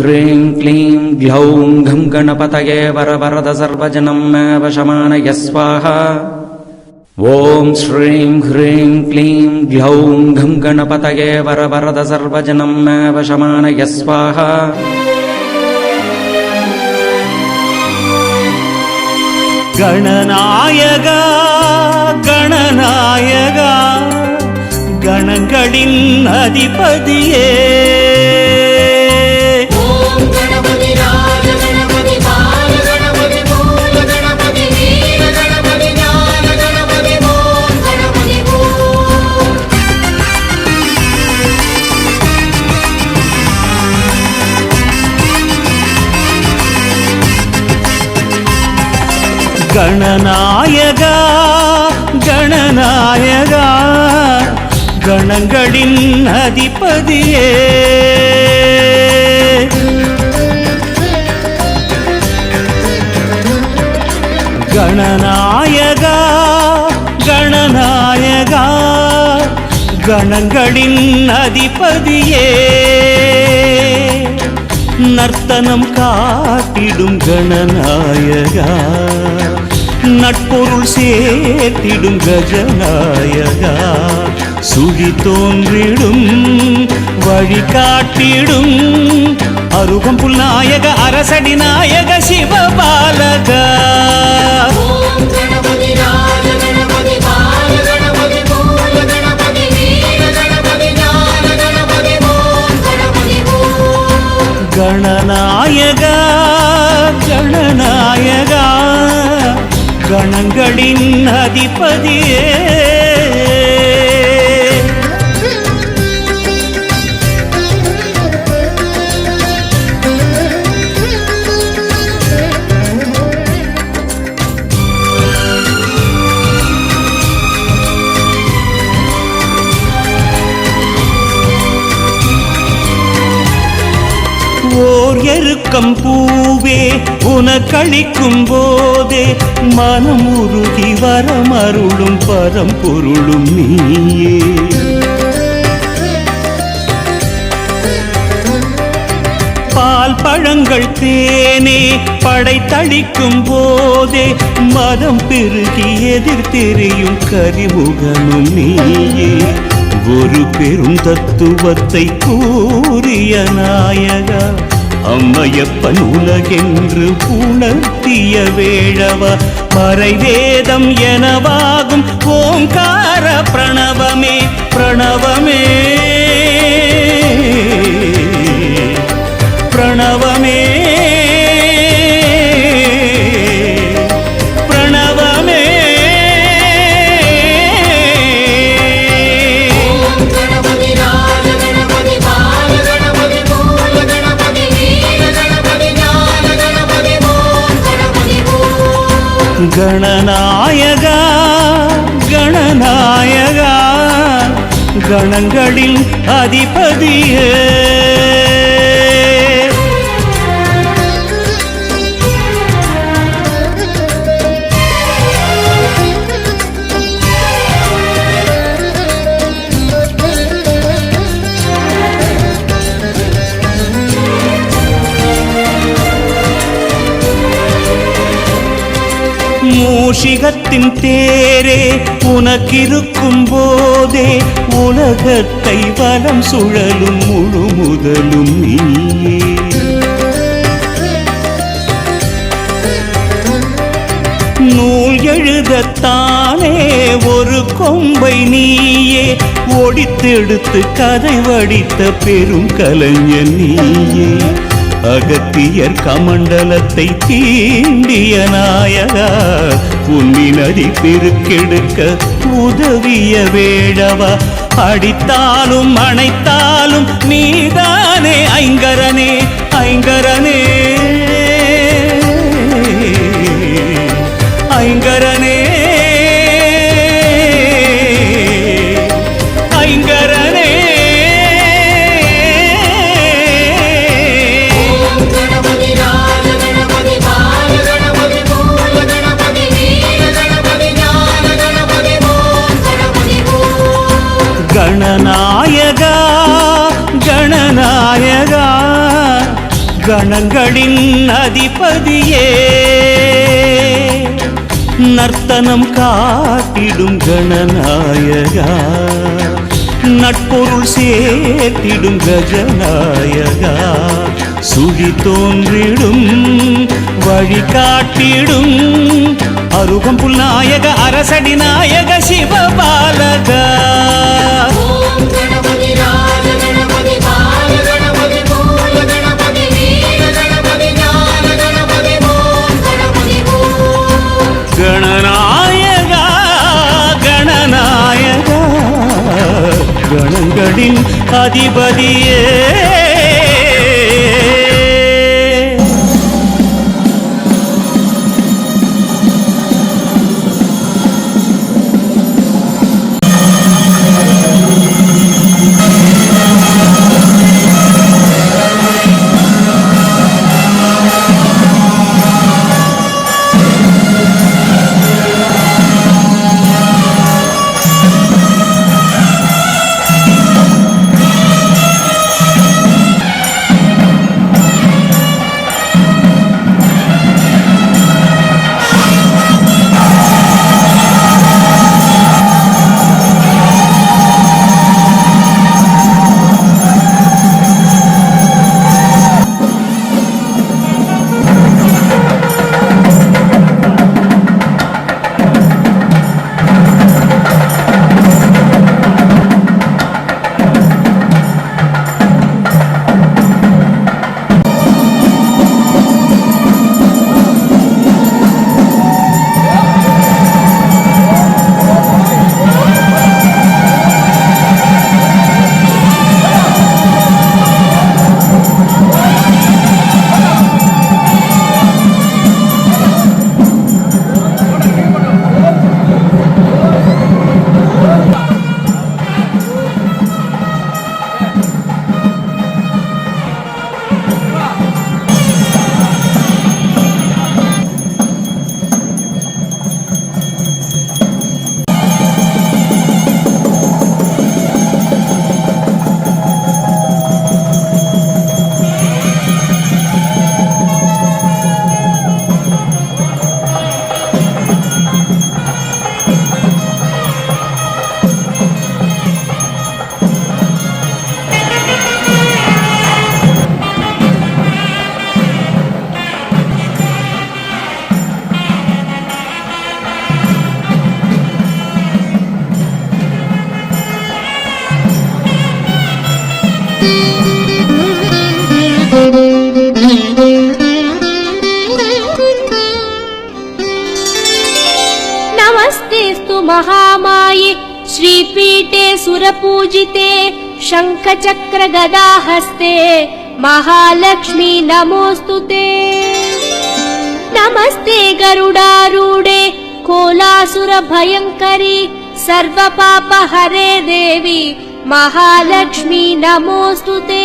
ह्रीं क्लीं ग्लौं घं गणपतये वरवरद सर्वजनं मे वशमानय स्वाहा ॐ श्रीं ह्रीं क्लीं ग्लौं घं गणपतये वरवरद सर्वजनं मे वशमानय स्वाहा गणनायगा गणनायगा गणगणिन् अधिपतिये கணநாயகா கணநாயகா கணங்களின் அதிபதியே. கணநாயகா கணநாயகா கணங்களின் அதிபதியே. நர்த்தனம் காட்டிடும் கணநாயகா. நட்பொருள் சேர்த்திடும் கஜநாயகா. சுழி தோன்றிடும் வழிகாட்டிடும் அருகம்புல் நாயக அரசடி நாயக சிவபாலகா. கணநாயகா கணநாயகா. கணங்களின் அதிபதியே. எருக்கம் பூவே உனக்களிக்கும் போதே மனம் உருகி வரமருளும் பரம்பொருளும் நீயே. பால் பழங்கள் தேனே படைத்தளிக்கும் போதே மதம் பெருகி எதிர்த்தெறியும் கரிமுகமும் நீயே. ஒரு பெரும் தத்துவத்தை கூறிய நாயகா அம்மையப்பன் உலகென்று உணர்த்திய வேழவ பறைவேதம் எனவாகும் ஓங்கார பிரணவமே பிரணவமே. கணநாயகா கணநாயகா கணங்களின் அதிபதியே. மூஷிகத்தின் தேரே உனக்கிருக்கும் போதே உலகத்தை வலம் சுழலும் முழு முதலும் நீயே. நூல் எழுதத்தானே ஒரு கொம்பை நீயே ஒடித்தெடுத்து கதை வடித்த பெரும் கலைஞன் நீயே. அகத்தியர் கமண்டலத்தை தீண்டிய நாயகா உன்னினடி நதி பெருக்கெடுக்க உதவிய வேடவா அடித்தாலும் அணைத்தாலும் நீதானே ஐங்கரனே ஐங்கரனே. ஐங்கரனே. கணநாயகா அதிபதியே. நர்த்தனம் காட்டிடும் கணநாயகா நட்பொருள் சேர்த்திடும் கஜநாயகா. சுழி தோன்றிடும் வழி காட்டிடும் அருகம்புல் நாயக அரசடி நாயக சிவபாலகா. அதிபதியே. सुरपूजिते शङ्खचक्रगदाहस्ते महालक्ष्मी नमोऽस्तु ते। नमस्ते गरुडारूढे कोलासुरभयङ्करी सर्वपापहरे देवी महालक्ष्मी नमोऽस्तु ते।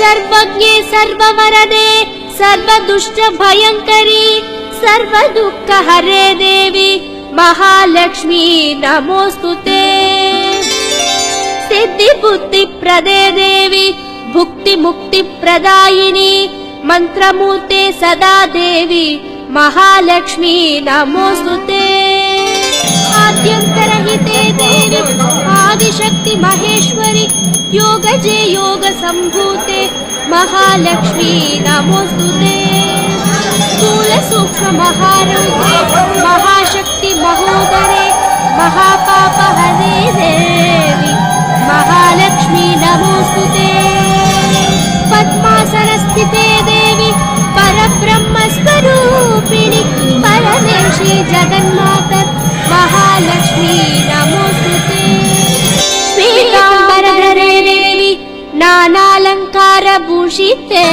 सर्वज्ञे सर्ववरदे सर्वदुष्टभयङ्करी सर्वदुःखहरे देवी महालक्ष्मी नमोऽस्तु ते भुक्तिमुक्तिप्रदायिनी मन्त्रमूर्ते सदा देवी महालक्ष्मी नमोऽस्तु ते। आद्यन्तरहिते देवी आदिशक्ति महेश्वरि योगजे योगसम्भूते महालक्ष्मी नमोऽस्तु ते। स्थूलसूक्ष्म महारौद्रे महाशक्ति महोदरे महापापहरे देवी महालक्ष्मी नमोऽस्तु ते पद्मासनस्थिते देवी परब्रह्मस्वरूपिणि। परमेशे जगन्मातर् महालक्ष्मी नमोऽस्तु ते श्वेताम्बरधरे देवी नानालङ्कारभूषिते।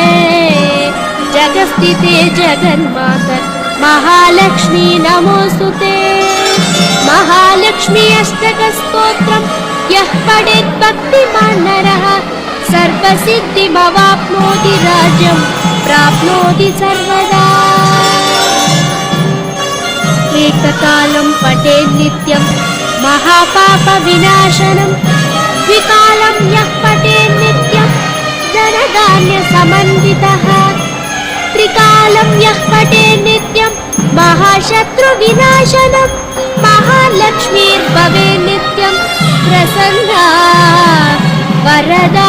जगस्थिते जगन्मातर् महालक्ष्मी नमोऽस्तु ते महालक्ष्मी अष्टकस्तोत्रम् यः पठेत् भक्तिमान् नरः सर्वसिद्धिमवाप्नोति राज्यं प्राप्नोति सर्वदा। एककालं पठेत् नित्यं महापापविनाशनं। द्विकालं यः पठेत् नित्यं धनदा धान्यसमन्वितः त्रिकालं यः पटे नित्यं महाशत्रुविनाशनं महालक्ष्मीर्भवे नित्यं वरदाशुभागेन्द्र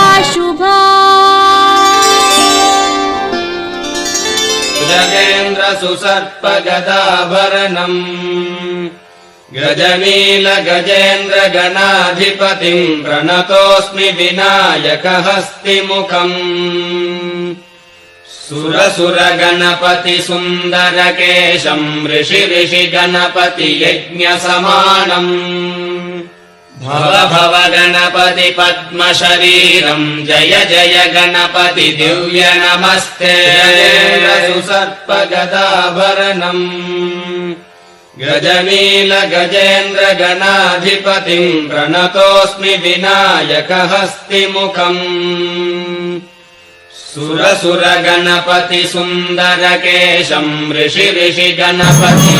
सुसर्पगदाभरणम् गजनील गजेन्द्र गणाधिपतिम् प्रणतोऽस्मि विनायकहस्तिमुखम्। सुरसुरगणपतिसुन्दरकेशम् सुरसुरगणपति ऋषि ऋषि गणपति यज्ञसमानम् भव भव गणपति पद्मशरीरम् जय जय गणपति दिव्य नमस्ते सुसर्पगदाभरणम्। गजनील गजेन्द्र गणाधिपतिम् प्रणतोऽस्मि विनायकहस्तिमुखम्। सुरसुरगणपति सुन्दरकेशम् ऋषि ऋषि गणपति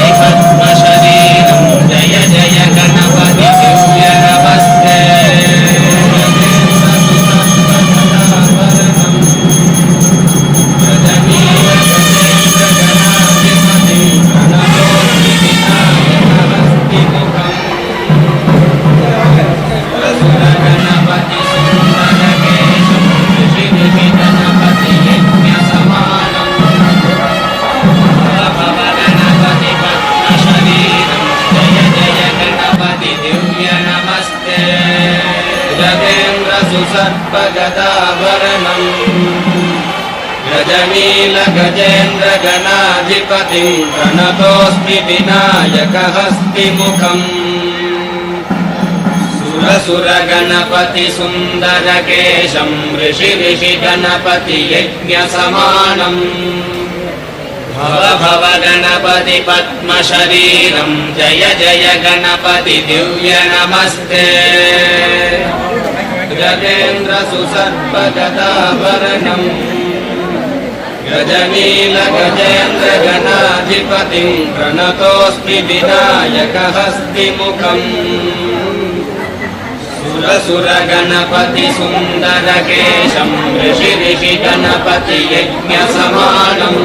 Thanks, गजनील गजेन्द्र गणाधिपतिम् प्रणतोऽस्मि विनायकहस्तिमुखम् सुरसुर गणपति सुन्दरकेशम् ऋषि ऋषि गणपति यज्ञसमानम् भव भव गणपति पद्मशरीरम् जय जय गणपति दिव्य नमस्ते गजेन्द्र सुसर्पगदाभरणम् गजनील गजेन्द्र गणाधिपतिम् प्रणतोऽस्मि विनायकहस्तिमुखम् सुरसुर गणपति सुन्दरकेशम् ऋषि ऋषि गणपति यज्ञसमानम्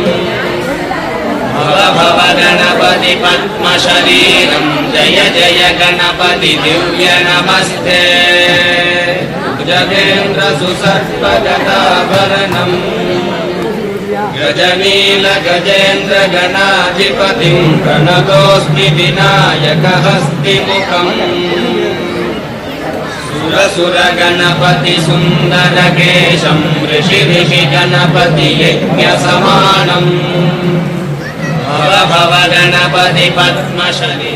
भव भव गणपति पद्मशरीरम् जय जय गणपति दिव्य नमस्ते గజనీల గజేంద్ర గణాధిపతి ప్రణతోస్మి వినాయక హస్తి ముఖం సురసుర గణపతి సుందర కేశం ఋషి ఋషి గణపతి యజ్ఞ సమానం భవ గణపతి పద్మశని